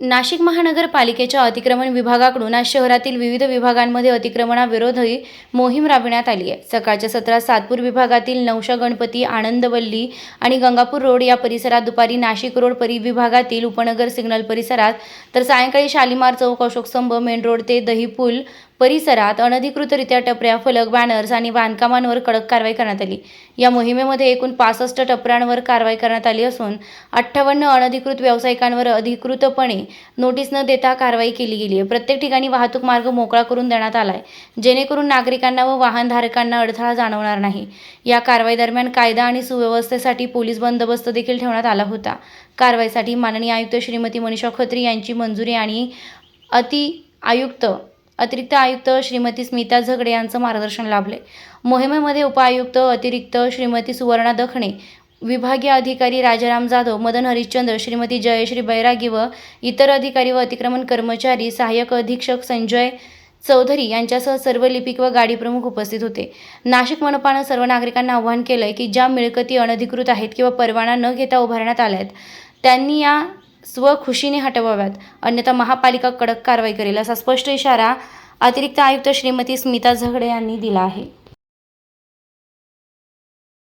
नाशिक महानगरपालिकेच्या अतिक्रमण विभागाकडून आज शहरातील विविध विभागांमध्ये अतिक्रमणाविरोधी मोहीम राबविण्यात आली आहे. सकाळच्या सत्रात सातपूर विभागातील नवशा गणपती आनंदवल्ली आणि गंगापूर रोड या परिसरात दुपारी नाशिक रोड परिविभागातील उपनगर सिग्नल परिसरात तर सायंकाळी शालिमार चौक अशोक स्तंभ मेन रोड ते दहीपूल परिसरात अनधिकृतरित्या टपऱ्या फलक बॅनर्स आणि बांधकामांवर कडक कारवाई करण्यात आली. या मोहिमेमध्ये एकूण पासष्ट टपऱ्यांवर कारवाई करण्यात आली असून अठ्ठावन्न अनधिकृत व्यावसायिकांवर अधिकृतपणे नोटीस न देता कारवाई केली गेली आहे. प्रत्येक ठिकाणी वाहतूक मार्ग मोकळा करून देण्यात आला आहे जेणेकरून नागरिकांना व वाहनधारकांना अडथळा जाणवणार नाही. या कारवाई दरम्यान कायदा आणि सुव्यवस्थेसाठी पोलीस बंदोबस्त देखील ठेवण्यात आला होता. कारवाईसाठी माननीय आयुक्त श्रीमती मनीषा खत्री यांची मंजुरी आणि अति आयुक्त अतिरिक्त आयुक्त श्रीमती स्मिता झगडे यांचं मार्गदर्शन लाभले. मोहिमेमध्ये उपआयुक्त अतिरिक्त श्रीमती सुवर्णा दखणे विभागीय अधिकारी राजाराम जाधव मदन हरिश्चंद्र श्रीमती जयश्री बैरागी व इतर अधिकारी व अतिक्रमण कर्मचारी सहाय्यक अधीक्षक संजय चौधरी यांच्यासह सर्व लिपिक व गाडी प्रमुख उपस्थित होते. नाशिक मनपानं सर्व नागरिकांना आवाहन केलं आहे की ज्या मिळकती अनधिकृत आहेत किंवा परवाना न घेता उभारण्यात आल्या आहेत त्यांनी या स्वखुशीने हटवाव्यात. अन्यथा महापालिका कडक कारवाई करेल असा स्पष्ट इशारा अतिरिक्त आयुक्त श्रीमती स्मिता झगडे यांनी दिला आहे.